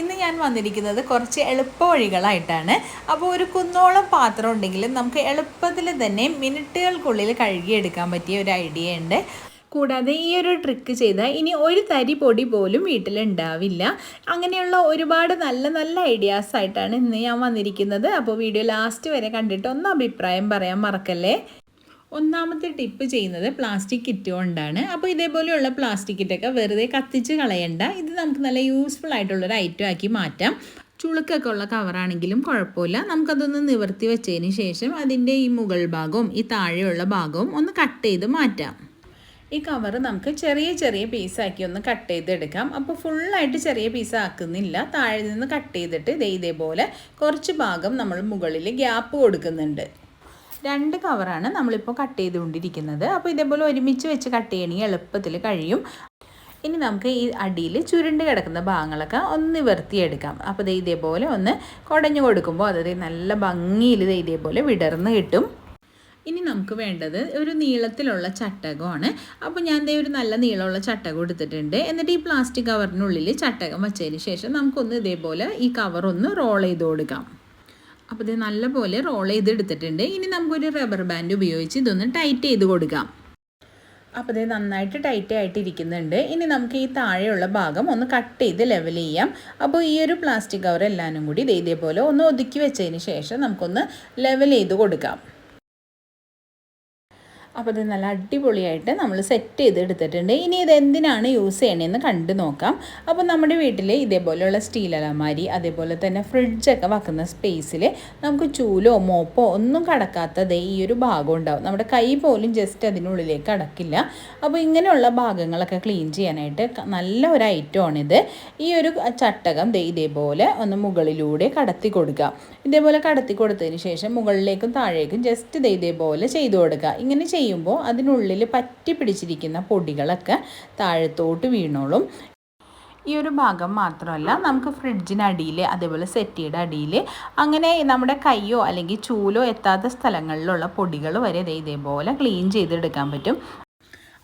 ഇന്ന് ഞാൻ വന്നിരിക്കുന്നത് കുറച്ച് എളുപ്പ വഴികളായിട്ടാണ് അപ്പോൾ ഒരു കുന്നോളം പാത്രം ഉണ്ടെങ്കിലും നമുക്ക് എളുപ്പത്തിൽ തന്നെ മിനിറ്റുകൾക്കുള്ളിൽ കഴുകിയെടുക്കാൻ പറ്റിയ ഒരു ഐഡിയ ഉണ്ട്. കൂടാതെ ഈ ഒരു ട്രിക്ക് ചെയ്താൽ ഇനി ഒരു തരി പൊടി പോലും വീട്ടിലുണ്ടാവില്ല. അങ്ങനെയുള്ള ഒരുപാട് നല്ല നല്ല ഐഡിയാസ് ആയിട്ടാണ് ഇന്ന് ഞാൻ വന്നിരിക്കുന്നത്. അപ്പോൾ വീഡിയോ ലാസ്റ്റ് വരെ കണ്ടിട്ട് ഒന്ന് അഭിപ്രായം പറയാൻ മറക്കല്ലേ? ഒന്നാമത്തെ ടിപ്പ് ചെയ്യുന്നത് പ്ലാസ്റ്റിക് കിറ്റ് കൊണ്ടാണ്. അപ്പോൾ ഇതേപോലെയുള്ള പ്ലാസ്റ്റിക് കിറ്റൊക്കെ വെറുതെ കത്തിച്ച് കളയണ്ട. ഇത് നമുക്ക് നല്ല യൂസ്ഫുൾ ആയിട്ടുള്ളൊരു ഐറ്റം ആക്കി മാറ്റാം. ചുളുക്കൊക്കെ ഉള്ള കവറാണെങ്കിലും കുഴപ്പമില്ല. നമുക്കതൊന്ന് നിവർത്തി വെച്ചതിന് ശേഷം അതിന്റെ ഈ മുകൾ ഭാഗവും ഈ താഴെയുള്ള ഭാഗവും ഒന്ന് കട്ട് ചെയ്ത് മാറ്റാം. ഈ കവർ നമുക്ക് ചെറിയ ചെറിയ പീസാക്കി ഒന്ന് കട്ട് ചെയ്തെടുക്കാം. അപ്പോൾ ഫുള്ളായിട്ട് ചെറിയ പീസ് ആക്കുന്നില്ല. താഴെ നിന്ന് കട്ട് ചെയ്തിട്ട് ഇതേ ഇതേപോലെ കുറച്ച് ഭാഗം നമ്മൾ മുകളിൽ ഗ്യാപ്പ് കൊടുക്കുന്നുണ്ട്. രണ്ട് കവറാണ് നമ്മളിപ്പോൾ കട്ട് ചെയ്തുകൊണ്ടിരിക്കുന്നത്. അപ്പോൾ ഇതേപോലെ ഒരുമിച്ച് വെച്ച് കട്ട് ചെയ്യണമെങ്കിൽ എളുപ്പത്തിൽ കഴിയും. ഇനി നമുക്ക് ഈ അടിയിൽ ചുരുണ്ട് കിടക്കുന്ന ഭാഗങ്ങളൊക്കെ ഒന്ന് നിവർത്തിയെടുക്കാം. അപ്പോൾ ദേ ഇതേപോലെ ഒന്ന് കുടഞ്ഞു കൊടുക്കുമ്പോൾ അത് നല്ല ഭംഗിയിൽ ദേ ഇതേപോലെ വിടർന്ന് കിട്ടും. ഇനി നമുക്ക് വേണ്ടത് ഒരു നീളത്തിലുള്ള ചട്ടകമാണ്. അപ്പോൾ ഞാൻ ദേ ഒരു നല്ല നീളമുള്ള ചട്ടകം എടുത്തിട്ടുണ്ട്. എന്നിട്ട് ഈ പ്ലാസ്റ്റിക് കവറിനുള്ളിൽ ചട്ടകം വച്ചതിന് ശേഷം നമുക്കൊന്ന് ഇതേപോലെ ഈ കവർ ഒന്ന് റോൾ ചെയ്ത് കൊടുക്കാം. അപ്പോൾ ഇത് നല്ലപോലെ റോൾ ചെയ്തെടുത്തിട്ടുണ്ട്. ഇനി നമുക്കൊരു റബ്ബർ ബാൻഡ് ഉപയോഗിച്ച് ഇതൊന്ന് ടൈറ്റ് ചെയ്ത് കൊടുക്കാം. അപ്പോൾ ഇത് നന്നായിട്ട് ടൈറ്റ് ആയിട്ട് ഇരിക്കുന്നുണ്ട് ഇനി നമുക്ക് ഈ താഴെയുള്ള ഭാഗം ഒന്ന് കട്ട് ചെയ്ത് ലെവൽ ചെയ്യാം. അപ്പോൾ ഈ ഒരു പ്ലാസ്റ്റിക് കവർ എല്ലാനും കൂടി ഇത് ഇതേപോലെ ഒന്ന് ഒതുക്കി വെച്ചതിന് ശേഷം നമുക്കൊന്ന് ലെവൽ ചെയ്ത് കൊടുക്കാം. അപ്പോൾ ഇത് നല്ല അടിപൊളിയായിട്ട് നമ്മൾ സെറ്റ് ചെയ്ത് എടുത്തിട്ടുണ്ട് ഇനി ഇത് എന്തിനാണ് യൂസ് ചെയ്യണതെന്ന് കണ്ടു നോക്കാം. അപ്പോൾ നമ്മുടെ വീട്ടിൽ ഇതേപോലെയുള്ള സ്റ്റീൽ അലമാരി അതേപോലെ തന്നെ ഫ്രിഡ്ജൊക്കെ വെക്കുന്ന സ്പേസിൽ നമുക്ക് ചൂലോ മോപ്പോ ഒന്നും കടക്കാത്തത് ഈ ഒരു ഭാഗം ഉണ്ടാവും. നമ്മുടെ കൈ പോലും ജസ്റ്റ് അതിനുള്ളിലേക്ക് കടക്കില്ല അപ്പോൾ ഇങ്ങനെയുള്ള ഭാഗങ്ങളൊക്കെ ക്ലീൻ ചെയ്യാനായിട്ട് നല്ല ഒരു ഐറ്റമാണിത് ഈ ഒരു ചട്ടകം ഇതേപോലെ ഒന്ന് മുകളിലൂടെ കടത്തി കൊടുക്കുക. ഇതേപോലെ കടത്തി കൊടുത്തതിന് ശേഷം മുകളിലേക്കും താഴേക്കും ജസ്റ്റ് ഇതേപോലെ ചെയ്തു കൊടുക്കുക. ഇങ്ങനെ ചെയ്യുമ്പോൾ അതിനുള്ളിൽ പറ്റി പിടിച്ചിരിക്കുന്ന പൊടികളൊക്കെ താഴത്തോട്ട് വീണോളും. ഈ ഒരു ഭാഗം മാത്രമല്ല നമുക്ക് ഫ്രിഡ്ജിനടിയിൽ അതേപോലെ സെറ്റിയുടെ അടിയിൽ അങ്ങനെ നമ്മുടെ കൈയോ അല്ലെങ്കിൽ ചൂലോ എത്താത്ത സ്ഥലങ്ങളിലുള്ള പൊടികൾ വരെ ഇതേപോലെ ക്ലീൻ ചെയ്തെടുക്കാൻ പറ്റും.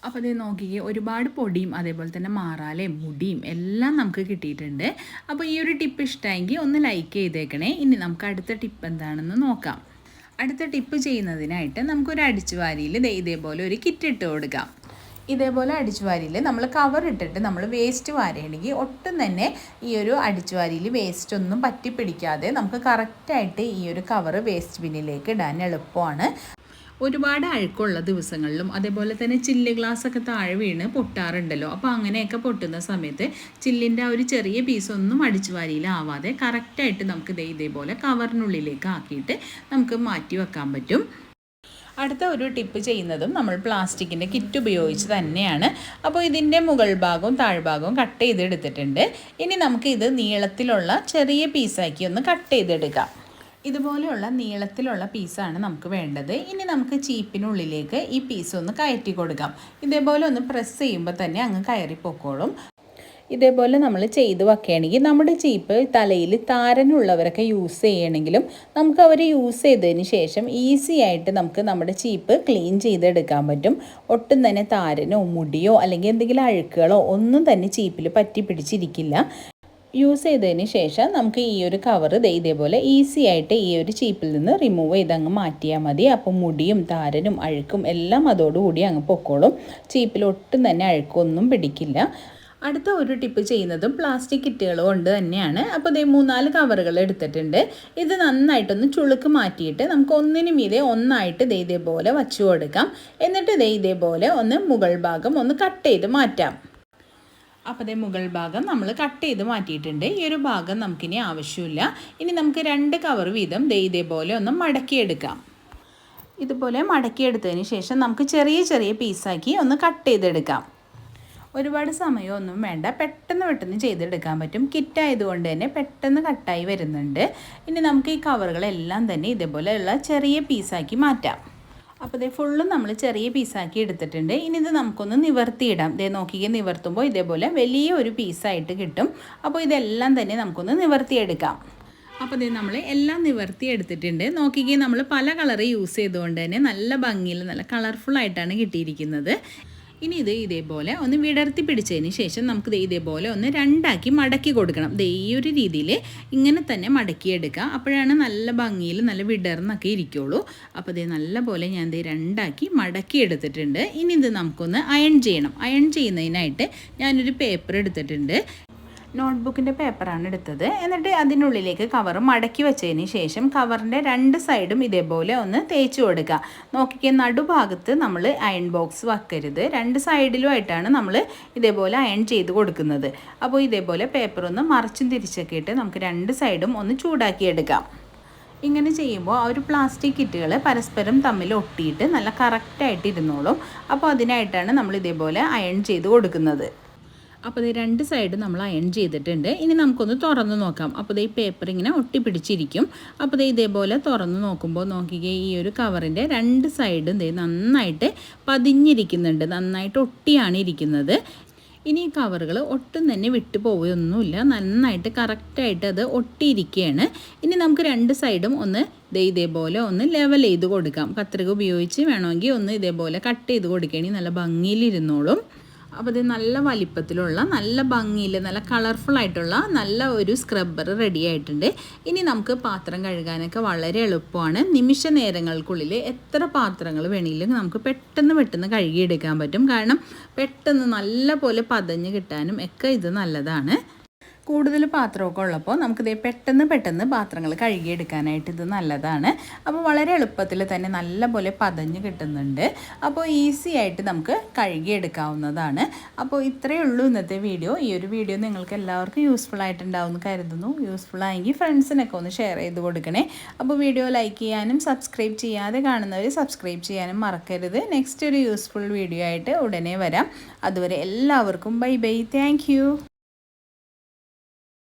അപ്പോൾ ഇത് നോക്കിക്കേ ഒരുപാട് പൊടിയും അതേപോലെ തന്നെ മാറാലയും മുടിയും എല്ലാം നമുക്ക് കിട്ടിയിട്ടുണ്ട്. അപ്പോൾ ഈ ഒരു ടിപ്പ് ഇഷ്ടമെങ്കിൽ ഒന്ന് ലൈക്ക് ചെയ്തേക്കണേ. ഇനി നമുക്ക് അടുത്ത ടിപ്പ് എന്താണെന്ന് നോക്കാം. അടുത്ത ടിപ്പ് ചെയ്യുന്നതിനായിട്ട് നമുക്കൊരു അടിച്ചുവാരിയിൽ ഇതേപോലെ ഒരു കിറ്റ് ഇട്ട് കൊടുക്കാം. ഇതേപോലെ അടിച്ചുവാരിയിൽ നമ്മൾ കവർ ഇട്ടിട്ട് നമ്മൾ വേസ്റ്റ് വാരുകയാണെങ്കിൽ ഒട്ടും തന്നെ ഈ ഒരു അടിച്ചുവാരിയിൽ വേസ്റ്റ് ഒന്നും പറ്റിപ്പിടിക്കാതെ നമുക്ക് കറക്റ്റായിട്ട് ഈ ഒരു കവർ വേസ്റ്റ് ബിന്നിലേക്ക് ഇടാൻ എളുപ്പമാണ്. ഒരുപാട് അഴുക്കുള്ള ദിവസങ്ങളിലും അതേപോലെ തന്നെ ചില്ല് ഗ്ലാസ് ഒക്കെ താഴെ വീണ് പൊട്ടാറുണ്ടല്ലോ. അപ്പോൾ അങ്ങനെയൊക്കെ പൊട്ടുന്ന സമയത്ത് ചില്ലിന്റെ ആ ഒരു ചെറിയ പീസ് ഒന്നും അടിച്ചു വാരിയിലാവാതെ കറക്റ്റായിട്ട് നമുക്ക് ഇതേ ഇതേപോലെ കവറിനുള്ളിലേക്ക് ആക്കിയിട്ട് നമുക്ക് മാറ്റി വെക്കാൻ പറ്റും. അടുത്ത ഒരു ടിപ്പ് ചെയ്യുന്നതും നമ്മൾ പ്ലാസ്റ്റിക്കിന്റെ കിറ്റ് ഉപയോഗിച്ച് തന്നെയാണ്. അപ്പോൾ ഇതിന്റെ മുകൾ ഭാഗവും താഴ്ഭാഗവും കട്ട് ചെയ്തെടുത്തിട്ടുണ്ട്. ഇനി നമുക്ക് ഇത് നീളത്തിലുള്ള ചെറിയ പീസാക്കി ഒന്ന് കട്ട് ചെയ്തെടുക്കാം. ഇതുപോലെയുള്ള നീളത്തിലുള്ള പീസാണ് നമുക്ക് വേണ്ടത്. ഇനി നമുക്ക് ചീപ്പിനുള്ളിലേക്ക് ഈ പീസ് ഒന്ന് കയറ്റി കൊടുക്കാം. ഇതേപോലെ ഒന്ന് പ്രസ് ചെയ്യുമ്പോൾ തന്നെ അങ്ങ് കയറി ഇതേപോലെ നമ്മൾ ചെയ്ത് വെക്കുകയാണെങ്കിൽ നമ്മുടെ ചീപ്പ് തലയിൽ താരനുള്ളവരൊക്കെ യൂസ് ചെയ്യണമെങ്കിലും നമുക്ക് അവർ യൂസ് ചെയ്തതിന് ശേഷം ഈസി ആയിട്ട് നമുക്ക് നമ്മുടെ ചീപ്പ് ക്ലീൻ ചെയ്തെടുക്കാൻ പറ്റും. ഒട്ടും തന്നെ താരനോ മുടിയോ അല്ലെങ്കിൽ എന്തെങ്കിലും അഴുക്കുകളോ ഒന്നും തന്നെ ചീപ്പിൽ പറ്റി പിടിച്ചിരിക്കില്ല യൂസ് ചെയ്തതിന് ശേഷം നമുക്ക് ഈ ഒരു കവർ ഇതേപോലെ ഈസി ആയിട്ട് ഈ ഒരു ചീപ്പിൽ നിന്ന് റിമൂവ് ചെയ്ത് അങ്ങ് മാറ്റിയാൽ മതി. അപ്പോൾ മുടിയും താരനും അഴുക്കും എല്ലാം അതോടുകൂടി അങ്ങ് പൊക്കോളും. ചീപ്പിൽ ഒട്ടും തന്നെ അഴുക്കൊന്നും പിടിക്കില്ല. അടുത്ത ഒരു ടിപ്പ് ചെയ്യുന്നതും പ്ലാസ്റ്റിക് കിറ്റുകൾ കൊണ്ട് തന്നെയാണ്. അപ്പോൾ ഇതേ മൂന്നാൽ കവറുകൾ എടുത്തിട്ടുണ്ട്. ഇത് നന്നായിട്ടൊന്ന് ചുളുക്ക് മാറ്റിയിട്ട് നമുക്ക് ഒന്നിനു മീതെ ഒന്നായിട്ട് ദേ ഇതേപോലെ വച്ചു കൊടുക്കാം. എന്നിട്ട് ദേ ഇതേപോലെ ഒന്ന് മുകൾ ഭാഗം ഒന്ന് കട്ട് ചെയ്ത് മാറ്റാം. അപ്പോൾ അതേ മുകൾ ഭാഗം നമ്മൾ കട്ട് ചെയ്ത് മാറ്റിയിട്ടുണ്ട്. ഈ ഒരു ഭാഗം നമുക്കിനി ആവശ്യമില്ല. ഇനി നമുക്ക് രണ്ട് കവർ വീതം ദേ ഇതേപോലെ ഒന്ന് മടക്കിയെടുക്കാം. ഇതുപോലെ മടക്കിയെടുത്തതിന് ശേഷം നമുക്ക് ചെറിയ ചെറിയ പീസാക്കി ഒന്ന് കട്ട് ചെയ്തെടുക്കാം. ഒരുപാട് സമയമൊന്നും വേണ്ട. പെട്ടെന്ന് പെട്ടെന്ന് ചെയ്തെടുക്കാൻ പറ്റും. കിറ്റായതുകൊണ്ട് തന്നെ പെട്ടെന്ന് കട്ടായി വരുന്നുണ്ട്. ഇനി നമുക്ക് ഈ കവറുകളെല്ലാം തന്നെ ഇതേപോലെയുള്ള ചെറിയ പീസാക്കി മാറ്റാം. അപ്പോൾ ഇതേ ഫുള്ളും നമ്മൾ ചെറിയ പീസാക്കി എടുത്തിട്ടുണ്ട്. ഇനി ഇത് നമുക്കൊന്ന് നിവർത്തിയിടാം. ഇതേ നോക്കിക്കേ നിവർത്തുമ്പോൾ ഇതേപോലെ വലിയ ഒരു പീസായിട്ട് കിട്ടും. അപ്പോൾ ഇതെല്ലാം തന്നെ നമുക്കൊന്ന് നിവർത്തിയെടുക്കാം. അപ്പോൾ ഇത് നമ്മൾ എല്ലാം നിവർത്തി എടുത്തിട്ടുണ്ട്. നോക്കിക്കേ നമ്മൾ പല കളർ യൂസ് ചെയ്തുകൊണ്ട് തന്നെ നല്ല ഭംഗിയിൽ നല്ല കളർഫുൾ ആയിട്ടാണ് കിട്ടിയിരിക്കുന്നത്. ഇനി ഇത് ഇതേപോലെ ഒന്ന് വിടർത്തി പിടിച്ചതിന് ശേഷം നമുക്ക് ഇത് ഇതേപോലെ ഒന്ന് രണ്ടാക്കി മടക്കി കൊടുക്കണം. ദേ ഈ ഒരു രീതിയിൽ ഇങ്ങനെ തന്നെ മടക്കിയെടുക്കുക. അപ്പോഴാണ് നല്ല ഭംഗിയിൽ നല്ല വിടർന്നൊക്കെ ഇരിക്കുള്ളൂ. അപ്പോൾ ദേ നല്ല പോലെ ഞാൻ ഇത് രണ്ടാക്കി മടക്കി എടുത്തിട്ടുണ്ട്. ഇനി ഇത് നമുക്കൊന്ന് അയൺ ചെയ്യണം. അയൺ ചെയ്യുന്നതിനായിട്ട് ഞാനൊരു പേപ്പർ എടുത്തിട്ടുണ്ട്. നോട്ട്ബുക്കിന്റെ പേപ്പറാണ് എടുത്തത്. എന്നിട്ട് അതിനുള്ളിലേക്ക് കവർ മടക്കി വെച്ചതിന് ശേഷം കവറിന്റെ രണ്ട് സൈഡും ഇതേപോലെ ഒന്ന് തേച്ച് കൊടുക്കുക. നോക്കിക്കുക നടുഭാഗത്ത് നമ്മൾ അയൺ ബോക്സ് വെക്കരുത്. രണ്ട് സൈഡിലുമായിട്ടാണ് നമ്മൾ ഇതേപോലെ അയൺ ചെയ്ത് കൊടുക്കുന്നത്. അപ്പോൾ ഇതേപോലെ പേപ്പർ ഒന്ന് മറിച്ചും തിരിച്ചൊക്കെ ഇട്ട് നമുക്ക് രണ്ട് സൈഡും ഒന്ന് ചൂടാക്കിയെടുക്കാം ഇങ്ങനെ ചെയ്യുമ്പോൾ ആ ഒരു പ്ലാസ്റ്റിക് കിറ്റുകൾ പരസ്പരം തമ്മിൽ ഒട്ടിയിട്ട് നല്ല കറക്റ്റായിട്ട് ഇരുന്നോളും. അപ്പോൾ അതിനായിട്ടാണ് നമ്മൾ ഇതേപോലെ അയൺ ചെയ്ത് കൊടുക്കുന്നത്. അപ്പോൾ ഇത് രണ്ട് സൈഡ് നമ്മൾ അയൺ ചെയ്തിട്ടുണ്ട്. ഇനി നമുക്കൊന്ന് തുറന്ന് നോക്കാം. അപ്പോൾ ഈ പേപ്പർ ഇങ്ങനെ ഒട്ടിപ്പിടിച്ചിരിക്കും. അപ്പോൾ ഇത് ഇതേപോലെ തുറന്ന് നോക്കുമ്പോൾ നോക്കിക്കേ ഈ ഒരു കവറിന്റെ രണ്ട് സൈഡും ദേ നന്നായിട്ട് പതിഞ്ഞിരിക്കുന്നുണ്ട്. നന്നായിട്ട് ഒട്ടിയാണ് ഇരിക്കുന്നത്. ഇനി ഈ കവറുകൾ ഒട്ടും തന്നെ വിട്ടു പോവുകയൊന്നുമില്ല. നന്നായിട്ട് കറക്റ്റായിട്ട് അത് ഒട്ടിയിരിക്കുകയാണ്. ഇനി നമുക്ക് രണ്ട് സൈഡും ഒന്ന് ദേ ഇതേപോലെ ഒന്ന് ലെവൽ ചെയ്ത് കൊടുക്കാം. കത്രിക ഉപയോഗിച്ച് വേണമെങ്കിൽ ഒന്ന് ഇതേപോലെ കട്ട് ചെയ്ത് കൊടുക്കുകയാണെങ്കിൽ നല്ല ഭംഗിയിലിരുന്നോളും. അപ്പോൾ ഇത് നല്ല വലിപ്പത്തിലുള്ള നല്ല ഭംഗിയിൽ നല്ല കളർഫുൾ ആയിട്ടുള്ള നല്ല ഒരു സ്ക്രബ്ബർ റെഡി ആയിട്ടുണ്ട്. ഇനി നമുക്ക് പാത്രം കഴുകാനൊക്കെ വളരെ എളുപ്പമാണ്. നിമിഷ നേരങ്ങൾക്കുള്ളിൽ എത്ര പാത്രങ്ങൾ വേണമെങ്കിലും നമുക്ക് പെട്ടെന്ന് പെട്ടെന്ന് കഴുകിയെടുക്കാൻ പറ്റും. കാരണം പെട്ടെന്ന് നല്ല പോലെ പതഞ്ഞ് കിട്ടാനും ഒക്കെ ഇത് നല്ലതാണ്. കൂടുതൽ പാത്രമൊക്കെ ഉള്ളപ്പോൾ നമുക്കിത് പെട്ടെന്ന് പെട്ടെന്ന് പാത്രങ്ങൾ കഴുകിയെടുക്കാനായിട്ട് ഇത് നല്ലതാണ്. അപ്പോൾ വളരെ എളുപ്പത്തിൽ തന്നെ നല്ലപോലെ പതഞ്ഞ് കിട്ടുന്നുണ്ട്. അപ്പോൾ ഈസി ആയിട്ട് നമുക്ക് കഴുകിയെടുക്കാവുന്നതാണ്. അപ്പോൾ ഇത്രയേ ഉള്ളൂ ഇന്നത്തെ വീഡിയോ. ഈ ഒരു വീഡിയോ നിങ്ങൾക്ക് എല്ലാവർക്കും യൂസ്ഫുൾ ആയിട്ടുണ്ടാവും എന്ന് കരുതുന്നു. യൂസ്ഫുൾ ആയെങ്കിൽ ഫ്രണ്ട്സിനൊക്കെ ഒന്ന് ഷെയർ ചെയ്ത് കൊടുക്കണേ. അപ്പോൾ വീഡിയോ ലൈക്ക് ചെയ്യാനും സബ്സ്ക്രൈബ് ചെയ്യാതെ കാണുന്നവർ സബ്സ്ക്രൈബ് ചെയ്യാനും മറക്കരുത്. നെക്സ്റ്റ് ഒരു യൂസ്ഫുൾ വീഡിയോ ആയിട്ട് ഉടനെ വരാം. അതുവരെ എല്ലാവർക്കും ബൈ ബൈ താങ്ക്